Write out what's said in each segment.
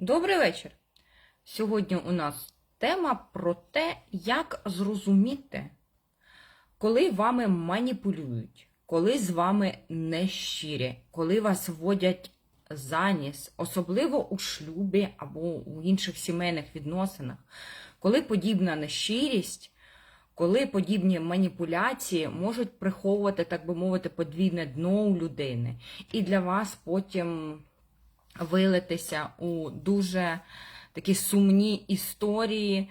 Добрий вечір. Сьогодні у нас тема про те, як зрозуміти, коли вами маніпулюють, коли з вами нещирі, коли вас вводять за ніс, особливо у шлюбі або у інших сімейних відносинах, коли подібна нещирість, коли подібні маніпуляції можуть приховувати, так би мовити, подвійне дно у людини, і для вас потім вилитися у дуже такі сумні історії,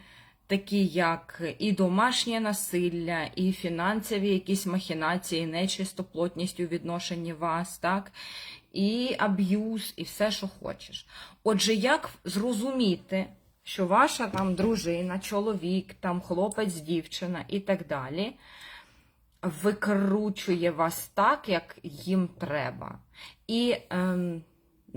такі як і домашнє насилля, і фінансові якісь махінації, нечистоплотність у відношенні вас, так? І аб'юз, і все, що хочеш. Отже, як зрозуміти, що ваша там дружина, чоловік, там хлопець, дівчина і так далі викручує вас так, як їм треба, і ем,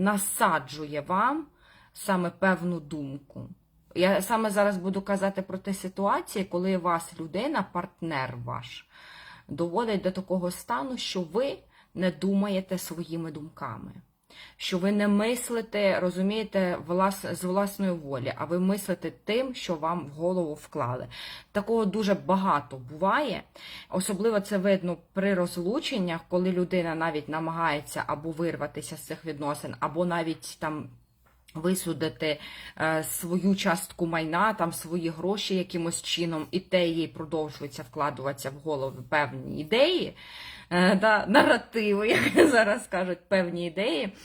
насаджує вам саме певну думку. Я саме зараз буду казати про те ситуації, коли вас людина, партнер ваш, доводить до такого стану, що ви не думаєте своїми думками. Що ви не мислите, розумієте, влас, з власної волі, а ви мислите тим, що вам в голову вклали. Такого дуже багато буває. Особливо це видно при розлученнях, коли людина навіть намагається або вирватися з цих відносин, або навіть там висудити е, свою частку майна, там свої гроші якимось чином, і те їй продовжується вкладуватися в голови певні ідеї, да, наративи, як зараз кажуть, певні ідеї,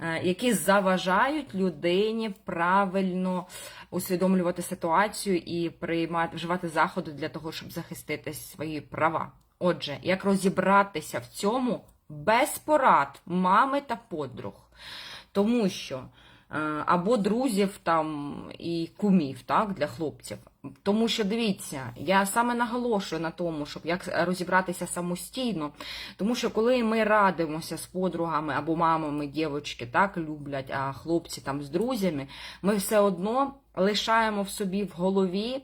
е, які заважають людині правильно усвідомлювати ситуацію і приймати вживати заходи для того, щоб захистити свої права. Отже, як розібратися в цьому без порад мами та подруг, тому що е, або друзів там і кумів, так, для хлопців. Тому що дивіться, я саме наголошую на тому, щоб як розібратися самостійно. Тому що коли ми радимося з подругами або мамами, дівчатки так люблять, а хлопці там з друзями, ми все одно лишаємо в собі в голові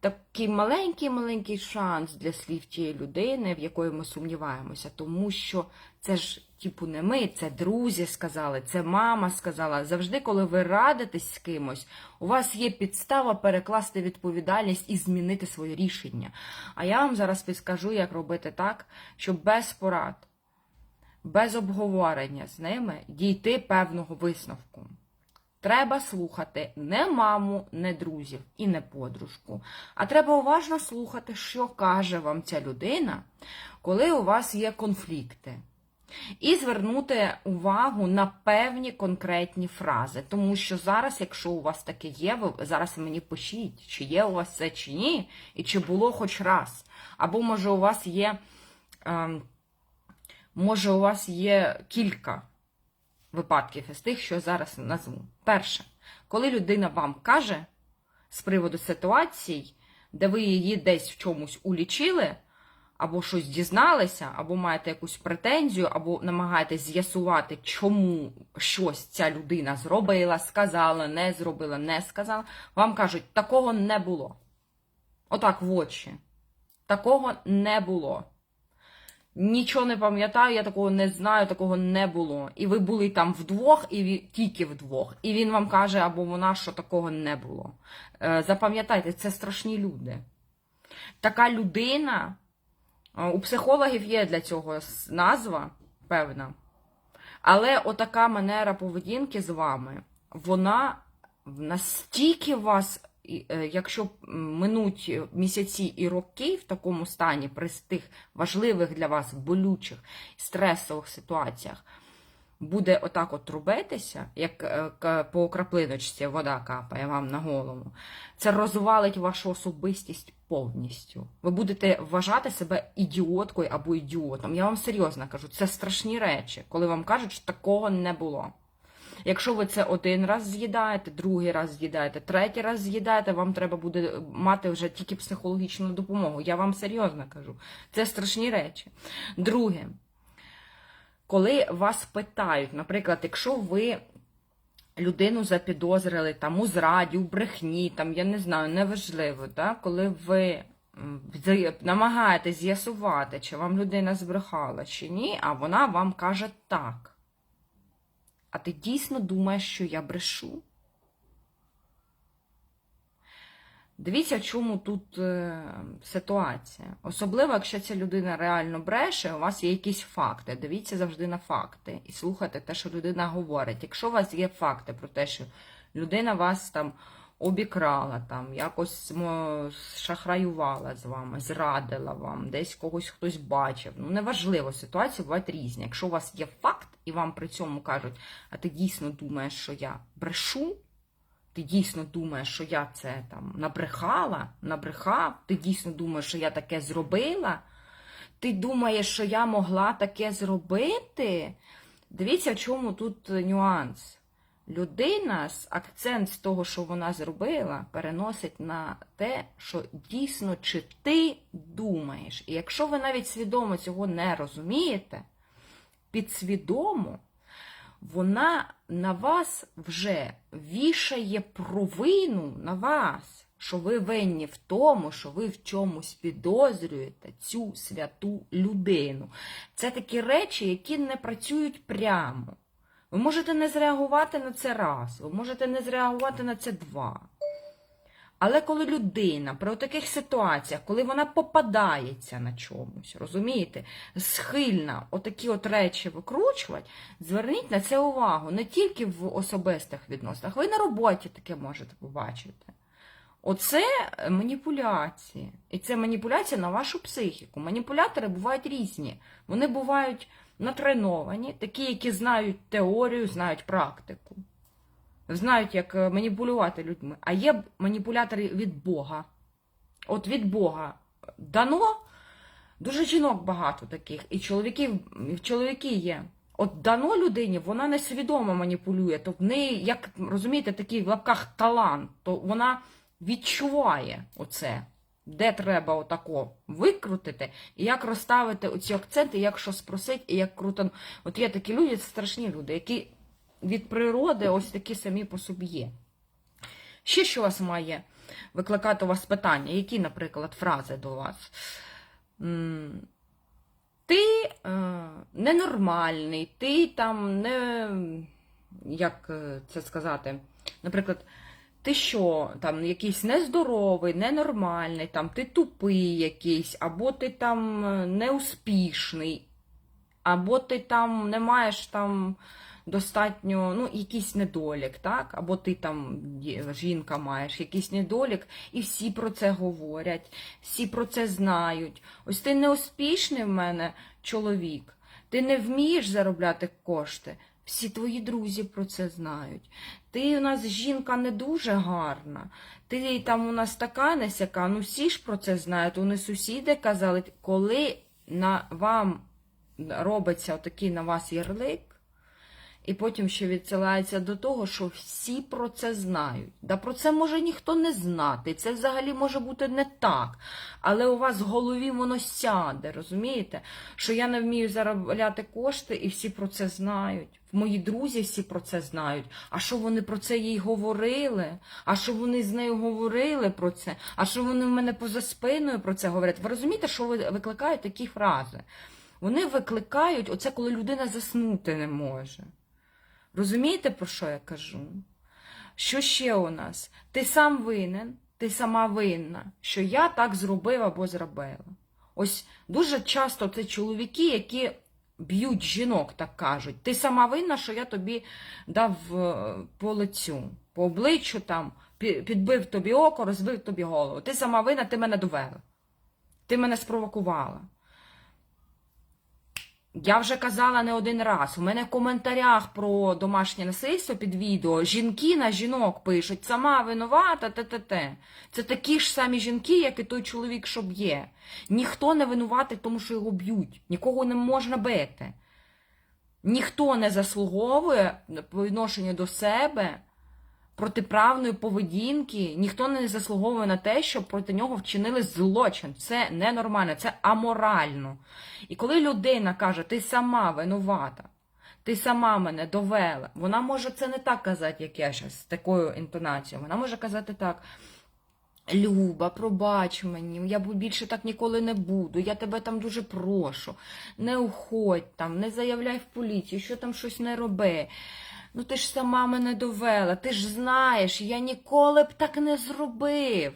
такий маленький-маленький шанс для слів тієї людини, в якої ми сумніваємося, тому що це ж, типу, не ми, це друзі сказали, це мама сказала. Завжди, коли ви радитесь з кимось, у вас є підстава перекласти відповідальність і змінити своє рішення. А я вам зараз підскажу, як робити так, щоб без порад, без обговорення з ними дійти певного висновку. Треба слухати не маму, не друзів і не подружку. А треба уважно слухати, що каже вам ця людина, коли у вас є конфлікти. І звернути увагу на певні конкретні фрази. Тому що зараз, якщо у вас таке є, ви зараз мені пишіть, чи є у вас це чи ні, і чи було хоч раз. Або може у вас є, ем, може, у вас є кілька випадків із тих, що я зараз назву. Перше, коли людина вам каже з приводу ситуацій, де ви її десь в чомусь улічили, або щось дізналися, або маєте якусь претензію, або намагаєтесь з'ясувати, чому щось ця людина зробила, сказала, не зробила, не сказала, вам кажуть, такого не було. Отак в очі. Такого не було. Нічого не пам'ятаю, я такого не знаю, такого не було. І ви були там вдвох, і він, тільки вдвох. І він вам каже, або вона, що такого не було. Е, запам'ятайте, це страшні люди. Така людина, у психологів є для цього назва певна. Але отака манера поведінки з вами, вона настільки вас, е, якщо минуть місяці і роки в такому стані, при тих важливих для вас болючих стресових ситуаціях, буде отак от рубитися, як е, по краплиночці вода капає вам на голову, це розвалить вашу особистість повністю. Ви будете вважати себе ідіоткою або ідіотом. Я вам серйозно кажу, це страшні речі, коли вам кажуть, що такого не було. Якщо ви це один раз з'їдаєте, другий раз з'їдаєте, третій раз з'їдаєте, вам треба буде мати вже тільки психологічну допомогу. Я вам серйозно кажу. Це страшні речі. Друге, коли вас питають, наприклад, якщо ви людину запідозрили там у зраді, у брехні, там, я не знаю, неважливо, да? коли ви намагаєтесь з'ясувати, чи вам людина збрехала, чи ні, а вона вам каже так. А ти дійсно думаєш, що я брешу? Дивіться, чому тут е, ситуація. Особливо, якщо ця людина реально бреше, у вас є якісь факти. Дивіться завжди на факти і слухайте те, що людина говорить. Якщо у вас є факти про те, що людина вас там обікрала, там якось шахраювала з вами, зрадила вам, десь когось хтось бачив. Ну, неважливо, ситуації бувають різні. Якщо у вас є факт, і вам при цьому кажуть, а ти дійсно думаєш, що я брешу. Ти дійсно думаєш, що я це там набрехала, набрехав, ти дійсно думаєш, що я таке зробила? Ти думаєш, що я могла таке зробити? Дивіться, в чому тут нюанс. Людина з акцент з того, що вона зробила, переносить на те, що дійсно чи ти думаєш. І якщо ви навіть свідомо цього не розумієте, підсвідомо вона на вас вже вішає провину на вас, що ви винні в тому, що ви в чомусь підозрюєте цю святу людину. Це такі речі, які не працюють прямо. Ви можете не зреагувати на це раз, ви можете не зреагувати на це два. Але коли людина при таких ситуаціях, коли вона попадається на чомусь, розумієте, схильна отакі от речі викручувати, зверніть на це увагу не тільки в особистих відносинах, ви на роботі таке можете побачити. Оце маніпуляції. І це маніпуляція на вашу психіку. Маніпулятори бувають різні. Вони бувають натреновані, такі, які знають теорію, знають практику знають, як е, маніпулювати людьми. А є маніпулятори від Бога. От від Бога дано дуже жінок багато таких, і чоловіків, чоловіки є. От дано людині, вона несвідомо маніпулює. То в неї, як розумієте, такий в лапках талант, то вона відчуває оце, де треба отако викрутити, і як розставити оці акценти, як що спросить, і як круто. От є такі люди, страшні люди, які від природи ось такі самі по собі є. Ще що вас має викликати у вас питання? Які, наприклад, фрази до вас? Ти е, ненормальний, ти там не. Як е, це сказати? Наприклад, ти що, там якийсь нездоровий, ненормальний, там ти тупий якийсь, або ти там е, неуспішний, або ти там не маєш там достатньо, ну, якийсь недолік, так? Або ти там жінка маєш якийсь недолік, і всі про це говорять, всі про це знають. Ось ти неуспішний в мене чоловік, ти не вмієш заробляти кошти. Всі твої друзі про це знають. Ти у нас жінка не дуже гарна. Ти там у нас така не сяка. Ну всі ж про це знають. Вони сусіди казали, коли на вам робиться отакий на вас ярлик, і потім ще відсилається до того, що всі про це знають. Да про це може ніхто не знати. Це взагалі може бути не так. Але у вас в голові воно сяде, розумієте? Що я не вмію заробляти кошти, і всі про це знають. Мої друзі всі про це знають. А що вони про це їй говорили? А що вони з нею говорили про це? А що вони в мене поза спиною про це говорять? Ви розумієте, що ви викликають такі фрази? Вони викликають оце, коли людина заснути не може. Розумієте, про що я кажу? Що ще у нас? Ти сам винен, ти сама винна, що я так зробив або зробила. Ось дуже часто це чоловіки, які б'ють жінок, так кажуть. Ти сама винна, що я тобі дав е, по лицю, по обличчю там, підбив тобі око, розбив тобі голову. Ти сама винна, ти мене довела. Ти мене спровокувала. Я вже казала не один раз. У мене в коментарях про домашнє насильство під відео жінки на жінок пишуть, сама винувата, те-те-те. Це такі ж самі жінки, як і той чоловік, що б'є. Ніхто не винуватий, тому що його б'ють. Нікого не можна бити. Ніхто не заслуговує по відношенню до себе протиправної поведінки, ніхто не заслуговує на те, щоб проти нього вчинили злочин. Це ненормально, це аморально. І коли людина каже, ти сама винувата, ти сама мене довела, вона може це не так казати, як я зараз, з такою інтонацією. Вона може казати так. Люба, пробач мені, я більше так ніколи не буду. Я тебе там дуже прошу. Не уходь там, не заявляй в поліцію, що там щось не роби. Ну ти ж сама мене довела, ти ж знаєш, я ніколи б так не зробив.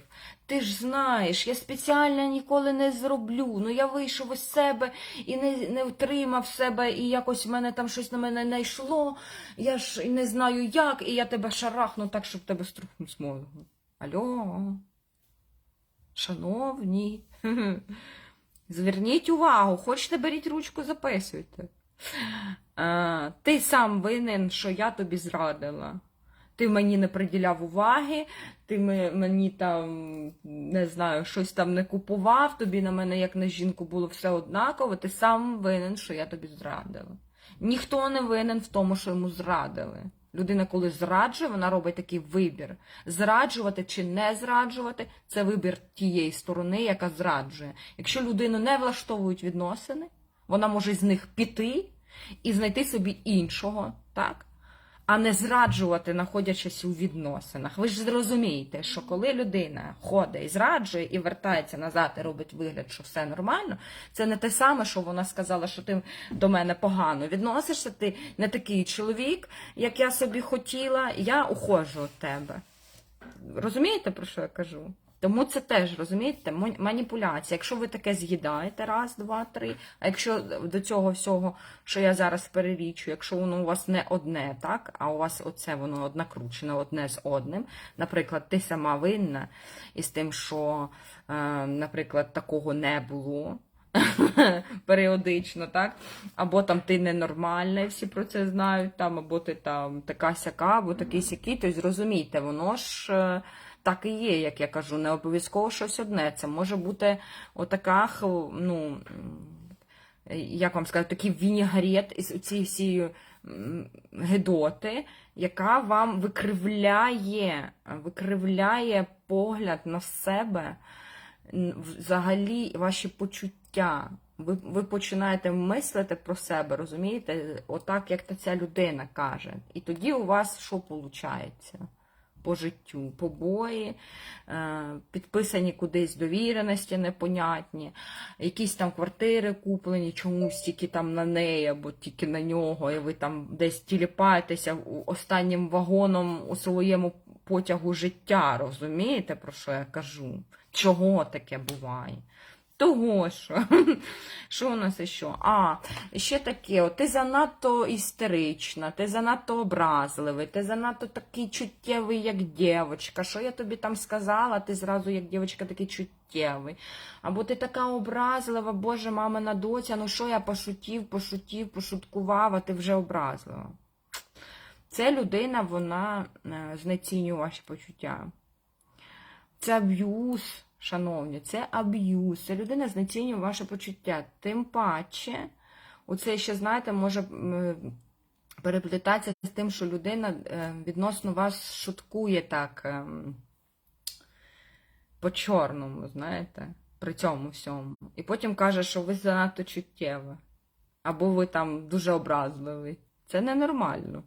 Ти ж знаєш, я спеціально ніколи не зроблю. Ну я вийшов із себе і не, не втримав себе, і якось в мене там щось на мене не йшло. Я ж не знаю як, і я тебе шарахну так, щоб тебе струхнув з мозгу. Алло, шановні, зверніть увагу, хочете беріть ручку, записуйте. Е, ти сам винен, що я тобі зрадила. Ти мені не приділяв уваги, ти мені там, не знаю, щось там не купував, тобі на мене, як на жінку, було все однаково, ти сам винен, що я тобі зрадила. Ніхто не винен в тому, що йому зрадили. Людина, коли зраджує, вона робить такий вибір. Зраджувати чи не зраджувати це вибір тієї сторони, яка зраджує. Якщо людину не влаштовують відносини, вона може з них піти і знайти собі іншого, так? а не зраджувати, знаходячись у відносинах. Ви ж зрозумієте, що коли людина ходить і зраджує і вертається назад і робить вигляд, що все нормально, це не те саме, що вона сказала, що ти до мене погано відносишся, ти не такий чоловік, як я собі хотіла, я уходжу від тебе. Розумієте, про що я кажу? Тому це теж розумієте, маніпуляція. Якщо ви таке з'їдаєте раз, два, три. А якщо до цього всього, що я зараз перелічу, якщо воно у вас не одне, так, а у вас оце воно однакручене одне з одним. Наприклад, ти сама винна із тим, що, е, наприклад, такого не було. Періодично, так? Або там ти ненормальна, і всі про це знають, там, або ти там така сяка, або такий сякий, то зрозумійте, воно ж е, так і є, як я кажу, не обов'язково щось одне. Це може бути отака, ну, як вам сказати, такий вінігрет із цієї всієї м, гидоти, яка вам викривляє, викривляє погляд на себе, взагалі ваші почуття. Ви, ви починаєте мислити про себе, розумієте, отак, як та ця людина каже. І тоді у вас що виходить? По життю, побої, е, підписані кудись довіреності непонятні, якісь там квартири куплені чомусь тільки там на неї, або тільки на нього, і ви там десь тіліпаєтеся останнім вагоном у своєму потягу життя. Розумієте, про що я кажу? Чого таке буває? Того що. Що у нас ще? А, ще таке, от, ти занадто істерична, ти занадто образливий, ти занадто такий чуттєвий, як дівчинка. Що я тобі там сказала, ти зразу як дівчинка такий чуттєвий. Або ти така образлива, Боже, мамина доця, ну що я пошутів, пошутів, пошуткував, а ти вже образлива. Це людина, вона е, знецінює ваші почуття. Це аб'юз, шановні, це аб'юз. Це людина знецінює ваше почуття. Тим паче, оце ще, знаєте, може переплітатися з тим, що людина е, відносно вас шуткує так ем, по-чорному, знаєте, при цьому всьому. І потім каже, що ви занадто чуттєві. Або ви там дуже образливий. Це ненормально.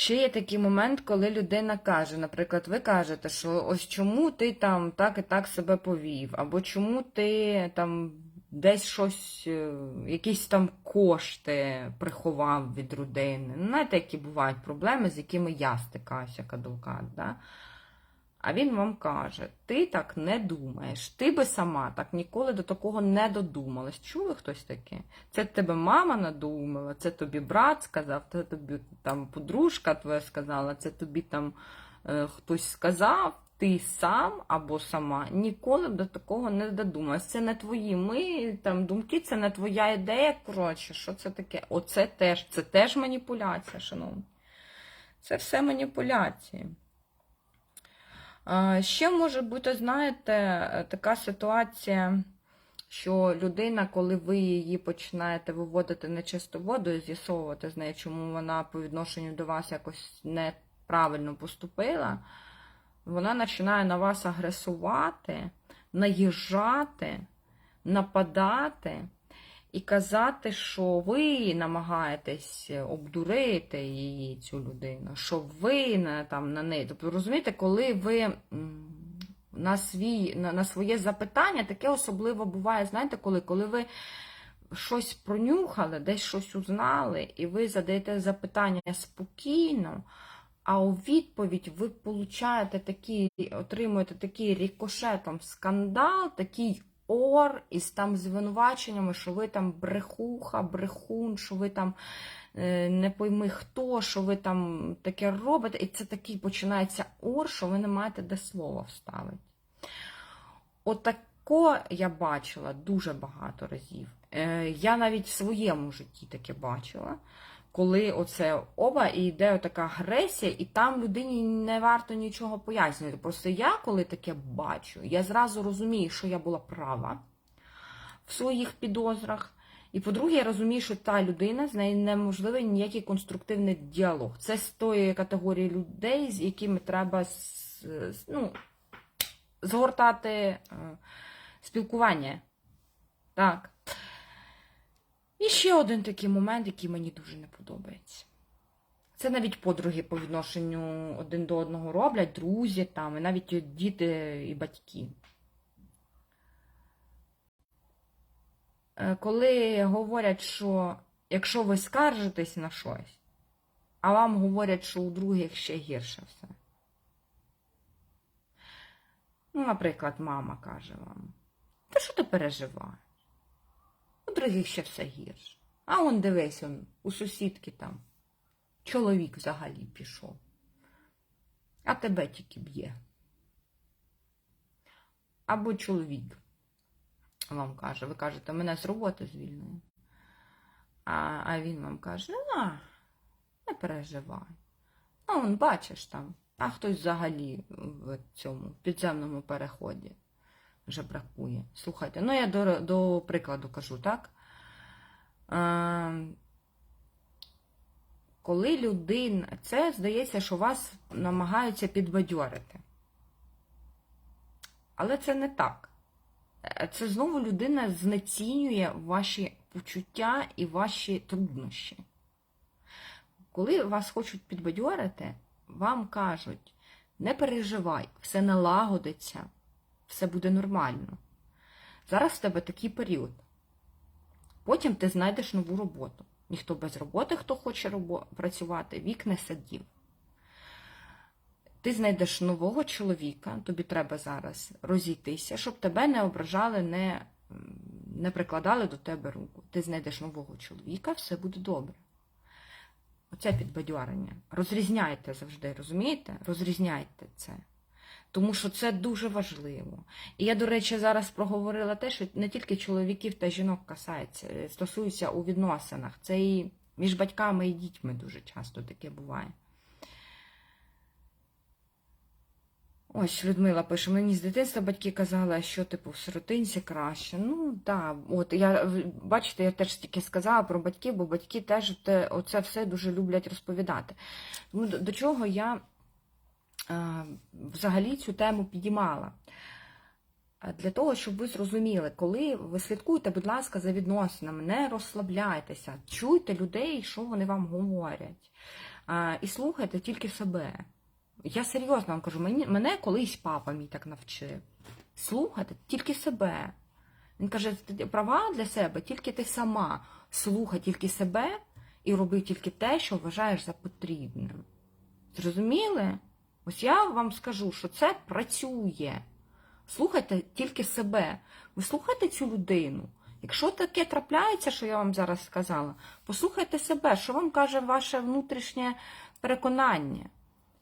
Ще є такий момент, коли людина каже, наприклад, ви кажете, що ось чому ти там так і так себе повів, або чому ти там десь щось, е, якісь там кошти приховав від родини. Ну, знаєте, які бувають проблеми, з якими я стикаюся кадулка. Да? А він вам каже: ти так не думаєш, ти би сама так ніколи до такого не додумалась. Чули хтось таке? Це тебе мама надумала, це тобі брат сказав, це тобі там подружка твоя сказала, це тобі там е, хтось сказав. Ти сам або сама ніколи до такого не додумалась. Це не твої ми там думки, це не твоя ідея. Коротше, що це таке? Оце теж це теж маніпуляція, шановні. Це все маніпуляції. Ще може бути, знаєте, е, така ситуація, що людина, коли ви її починаєте виводити на чисту воду і з'ясовувати з нею, чому вона по відношенню до вас якось неправильно поступила, вона починає на вас агресувати, наїжджати, нападати і казати, що ви намагаєтесь обдурити її, цю людину, що ви на, там, на неї. Тобто, розумієте, коли ви на, свій, на, на своє запитання, таке особливо буває, знаєте, коли, коли ви щось пронюхали, десь щось узнали, і ви задаєте запитання спокійно, а у відповідь ви получаєте такий, отримуєте такий рікошетом скандал, такий ор із там звинуваченнями, що ви там брехуха, брехун, що ви там е, не пойми хто, що ви там таке робите. І це такий починається ор, що ви не маєте де слово вставити. Отако я бачила дуже багато разів. Е, Я навіть в своєму житті таке бачила, коли оце оба і йде така агресія, і там людині не варто нічого пояснювати. Просто я, коли таке бачу, я зразу розумію, що я була права в своїх підозрах. І по-друге, я розумію, що та людина з нею неможливий ніякий конструктивний діалог. Це з тої категорії людей, з якими треба ну, згортати е, спілкування. Так. І ще один такий момент, який мені дуже не подобається. Це навіть подруги по відношенню один до одного роблять, друзі там, і навіть діти і батьки. Е, Коли говорять, що якщо ви скаржитесь на щось, а вам говорять, що у других ще гірше все. Ну, наприклад, мама каже вам, та що ти переживаєш? Других ще все гірше. А он дивись, он, у сусідки там чоловік взагалі пішов. А тебе тільки б'є. Або чоловік вам каже, ви кажете, мене з роботи звільнили. А, а він вам каже, а, не переживай. А он бачиш там, а хтось взагалі в цьому підземному переході вже бракує. Слухайте, ну я до, до прикладу кажу, так? Е, коли людина, це здається, що вас намагаються підбадьорити. Але це не так. Е, Це знову людина знецінює ваші почуття і ваші труднощі. Коли вас хочуть підбадьорити, вам кажуть, не переживай, все налагодиться, все буде нормально. Зараз в тебе такий період. Потім ти знайдеш нову роботу. Ніхто без роботи, хто хоче робо- працювати, вік не сидів. Ти знайдеш нового чоловіка, тобі треба зараз розійтися, щоб тебе не ображали, не, не прикладали до тебе руку. Ти знайдеш нового чоловіка, все буде добре. Оце підбадьорення. Розрізняйте завжди, розумієте? Розрізняйте це. Тому що це дуже важливо. І я, до речі, зараз проговорила те, що не тільки чоловіків та жінок касається, е, стосується у відносинах. Це і між батьками і дітьми дуже часто таке буває. Ось Людмила пише, мені з дитинства батьки казали, що типу в сиротинці краще. Ну так, от я бачите, я теж тільки сказала про батьків, бо батьки теж те, оце все дуже люблять розповідати. Тому до, до чого я взагалі цю тему підіймала? Е, Для того, щоб ви зрозуміли, коли ви слідкуєте, будь ласка, за відносинами, не розслабляйтеся, чуйте людей, що вони вам говорять, Е, і слухайте тільки себе. Я серйозно вам кажу, мене колись папа мій так навчив. Слухати тільки себе. Він каже, права для себе, тільки ти сама. Слухай тільки себе і роби тільки те, що вважаєш за потрібним. Зрозуміли? Ось я вам скажу, що це працює. Слухайте тільки себе. Ви слухайте цю людину. Якщо таке трапляється, що я вам зараз сказала, послухайте себе, що вам каже ваше внутрішнє переконання.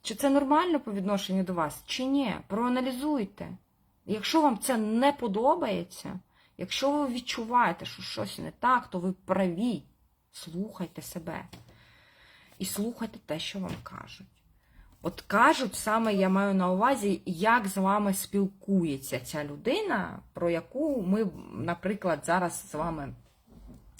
Чи це нормально по відношенню до вас, чи ні? Проаналізуйте. Якщо вам це не подобається, якщо ви відчуваєте, що щось не так, то ви праві. Слухайте себе. І слухайте те, що вам кажуть. От кажуть, саме я маю на увазі, як з вами спілкується ця людина, про яку ми, наприклад, зараз з вами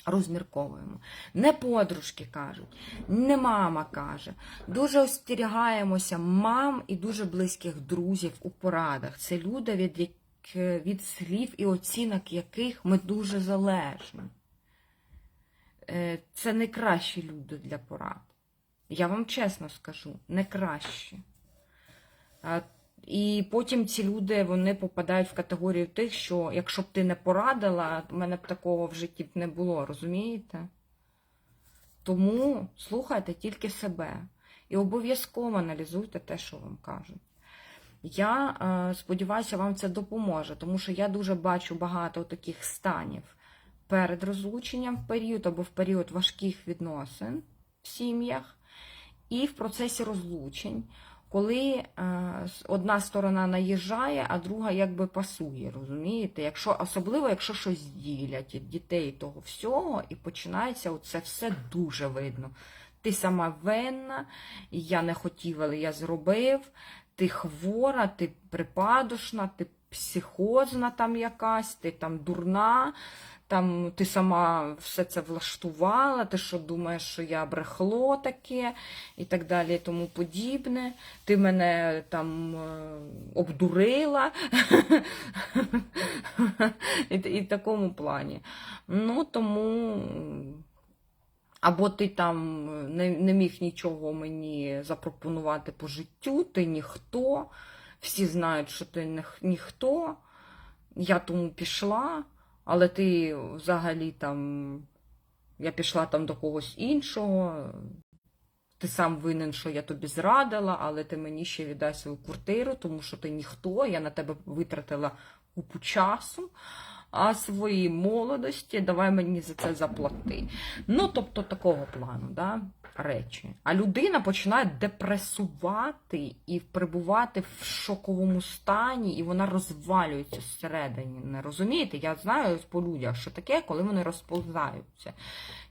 розмірковуємо. Не подружки кажуть, не мама каже. Дуже остерігаємося мам і дуже близьких друзів у порадах. Це люди, від, як- від слів і оцінок яких ми дуже залежні. Е, Це не кращі люди для порад. Я вам чесно скажу, не кращі. А І потім ці люди вони попадають в категорію тих, що якщо б ти не порадила, в мене б такого в житті б не було, розумієте? Тому слухайте тільки себе і обов'язково аналізуйте те, що вам кажуть. Я е, сподіваюся, вам це допоможе, тому що я дуже бачу багато таких станів перед розлученням в період або в період важких відносин в сім'ях, і в процесі розлучень, коли е, одна сторона наїжджає, а друга якби пасує, розумієте? Якщо, особливо, якщо щось ділять і дітей того всього, і починається оце все дуже видно. Ти сама винна, я не хотів, але я зробив. Ти хвора, ти припадочна, ти психозна там якась, ти там дурна, там ти сама все це влаштувала, ти що думаєш, що я брехло таке, і так далі, і тому подібне. Ти мене там е, обдурила. і, в такому плані. Ну, тому. Або ти там не, не міг нічого мені запропонувати по життю, ти ніхто, всі знають, що ти ніхто, я тому пішла, але ти взагалі там, я пішла там до когось іншого, ти сам винен, що я тобі зрадила, але ти мені ще віддай свою квартиру, тому що ти ніхто, я на тебе витратила купу часу, а своїй молодості давай мені за це заплати. Ну, тобто такого плану, да, речі. А людина починає депресувати і перебувати в шоковому стані, і вона розвалюється зсередині. Не розумієте? Я знаю по людях, що таке, коли вони розповзаються.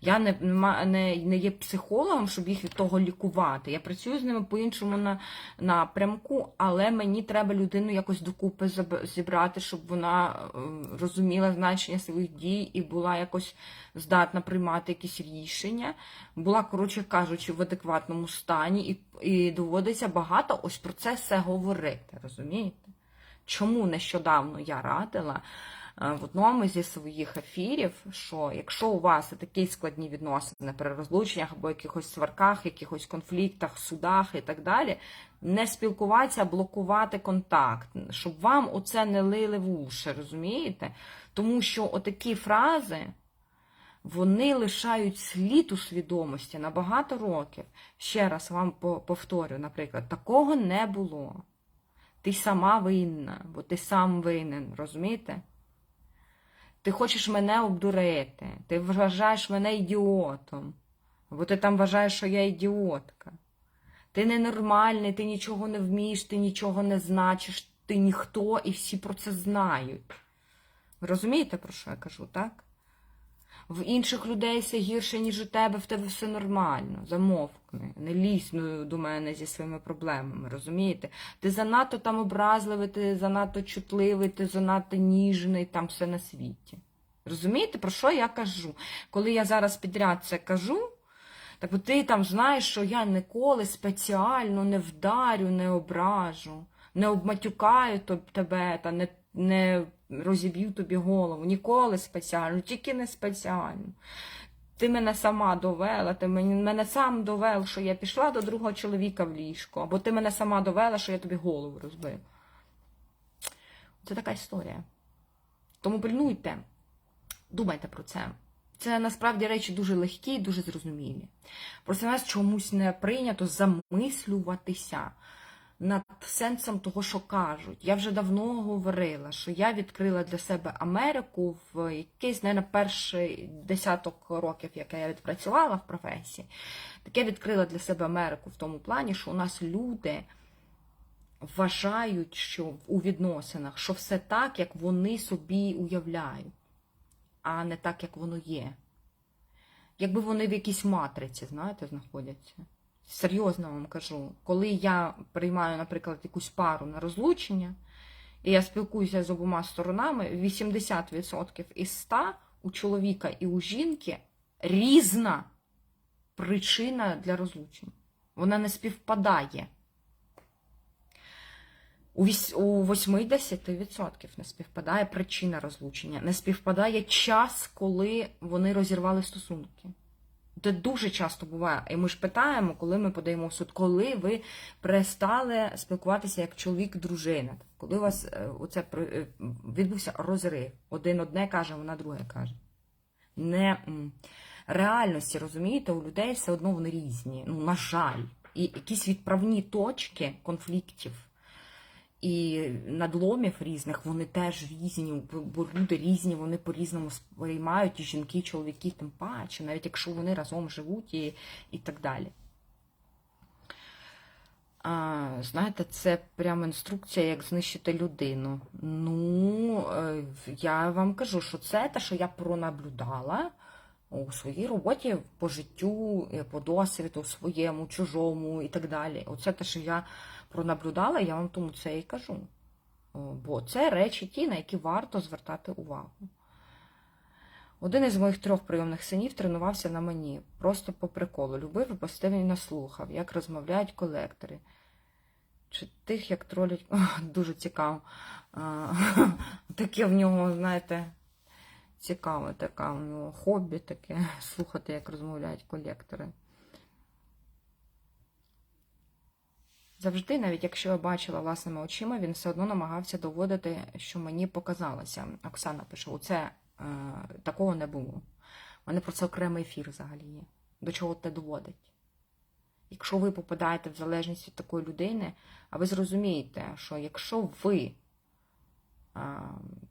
Я не, не, не є психологом, щоб їх від того лікувати. Я працюю з ними по-іншому на, напрямку, але мені треба людину якось докупи зібрати, щоб вона е, розуміла значення своїх дій і була якось здатна приймати якісь рішення. Була, коротше кажучи, в адекватному стані, і, і доводиться багато ось про це все говорити. Розумієте? Чому нещодавно я радила е, в одному зі своїх ефірів, що якщо у вас такі складні відносини при розлученнях або якихось сварках, якихось конфліктах, судах і так далі, не спілкуватися, а блокувати контакт, щоб вам оце не лили в уші, розумієте? Тому що отакі фрази. Вони лишають слід у свідомості на багато років. Ще раз вам по- повторю, наприклад, такого не було. Ти сама винна, бо ти сам винен, розумієте? Ти хочеш мене обдурити, ти вважаєш мене ідіотом, бо ти там вважаєш, що я ідіотка. Ти ненормальний, ти нічого не вмієш, ти нічого не значиш, ти ніхто, і всі про це знають. Ви розумієте, про що я кажу, так? В інших людей все гірше, ніж у тебе, в тебе все нормально. Замовкни. Не лізь ну, до мене зі своїми проблемами, розумієте? Ти занадто там образливий, ти занадто чутливий, ти занадто ніжний, там все на світі. Розумієте, про що я кажу? Коли я зараз підряд це кажу, так от ти там знаєш, що я ніколи спеціально не вдарю, не ображу, не обматюкаю тебе та не, не розіб'ю тобі голову. Ніколи спеціально, тільки не спеціально. Ти мене сама довела, ти мене сам довел, що я пішла до другого чоловіка в ліжко, або ти мене сама довела, що я тобі голову розбив. Це така історія. Тому пильнуйте, думайте про це. Це насправді речі дуже легкі і дуже зрозумілі. Просто нас чомусь не прийнято замислюватися над сенсом того, що кажуть. Я вже давно говорила, що я відкрила для себе Америку в якийсь, не перший десяток років, яке я відпрацювала в професії. Таке відкрила для себе Америку в тому плані, що у нас люди вважають, що у відносинах, що все так, як вони собі уявляють, а не так, як воно є. Якби вони в якійсь матриці, знаєте, знаходяться. Серйозно вам кажу, коли я приймаю, наприклад, якусь пару на розлучення, і я спілкуюся з обома сторонами, 80% із 100 у чоловіка і у жінки різна причина для розлучення. Вона не співпадає. У у 80% не співпадає причина розлучення, не співпадає час, коли вони розірвали стосунки. Це дуже часто буває. І ми ж питаємо, коли ми подаємо в суд, коли ви перестали спілкуватися як чоловік-дружина, коли у вас е, оце е, відбувся розрив. Один одне каже, вона друге каже. Не реальності, розумієте, у людей все одно вони різні. Ну, на жаль. І якісь відправні точки конфліктів і надломів різних, вони теж різні, бо люди різні, вони по-різному сприймають, і жінки, і чоловіки, тим паче, навіть якщо вони разом живуть і, і так далі. А, знаєте, це прямо інструкція, як знищити людину. Ну, е, я вам кажу, що це те, що я пронаблюдала у своїй роботі по життю, е, по досвіду своєму, чужому і так далі. Оце те, що я пронаблюдала, я вам тому це і кажу. Бо це речі ті, на які варто звертати увагу. Один із моїх трьох прийомних синів тренувався на мені, просто по приколу. Любив і постійно слухав, як розмовляють колектори. Чи тих, як тролять. Дуже цікаво. Таке в нього, знаєте, цікаве таке у нього хобі таке слухати, як розмовляють колектори. Завжди, навіть якщо я бачила власними очима, він все одно намагався доводити, що мені показалося. Оксана пише: оце е, такого не було. У мене про це окремий ефір взагалі є. До чого це доводить? Якщо ви попадаєте в залежність від такої людини, а ви зрозумієте, що якщо ви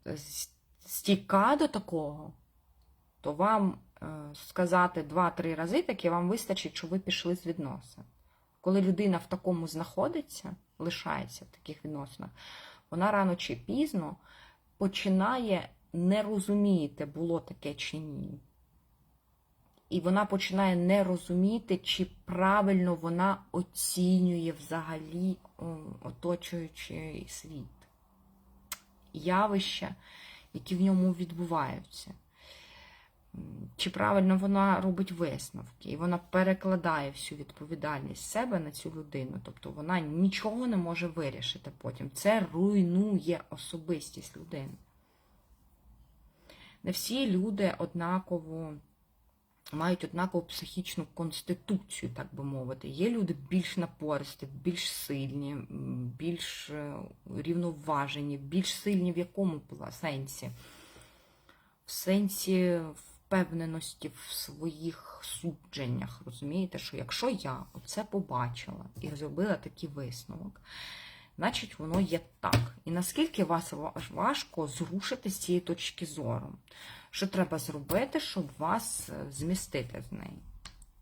с- стійка до такого, то вам е, сказати два-три рази таки вам вистачить, що ви пішли з відносин. Коли людина в такому знаходиться, лишається в таких відносинах, вона рано чи пізно починає не розуміти, було таке чи ні. І вона починає не розуміти, чи правильно вона оцінює взагалі оточуючий світ, явища, які в ньому відбуваються. Чи правильно вона робить висновки, і вона перекладає всю відповідальність себе на цю людину. Тобто вона нічого не може вирішити потім. Це руйнує особистість людини. Не всі люди однаково мають однакову психічну конституцію, так би мовити. Є люди більш напористі, більш сильні, більш е, рівноважені, більш сильні в якому сенсі? В сенсі впевненості в своїх судженнях. Розумієте, що якщо я оце побачила і зробила такий висновок, значить воно є так. І наскільки вас важко зрушити з цієї точки зору? Що треба зробити, щоб вас е, змістити з неї?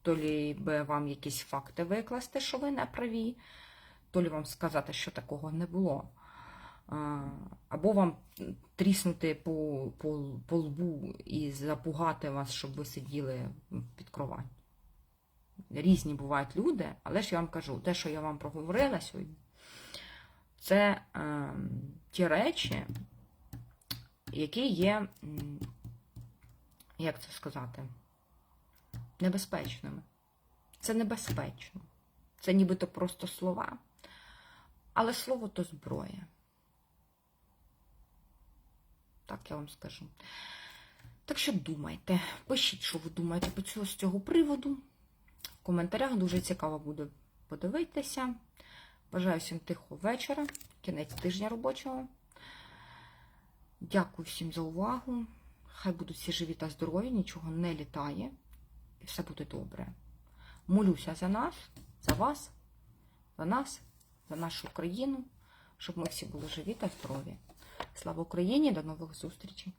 То лі би вам якісь факти викласти, що ви не праві, то лі вам сказати, що такого не було. Або вам тріснути по, по, по лбу і запугати вас, щоб ви сиділи під кровать. Різні бувають люди, але ж я вам кажу, те, що я вам проговорила сьогодні, це е, ті речі, які є, як це сказати, небезпечними. Це небезпечно. Це нібито просто слова, але слово то зброя. Так я вам скажу. Так що думайте, пишіть, що ви думаєте по цього, з цього приводу. В коментарях дуже цікаво буде подивитися. Бажаю всім тихого вечора, кінець тижня робочого. Дякую всім за увагу. Хай будуть всі живі та здорові, нічого не літає. І все буде добре. Молюся за нас, за вас, за нас, за нашу країну, щоб ми всі були живі та здорові. Слава Україні! До нових зустрічей!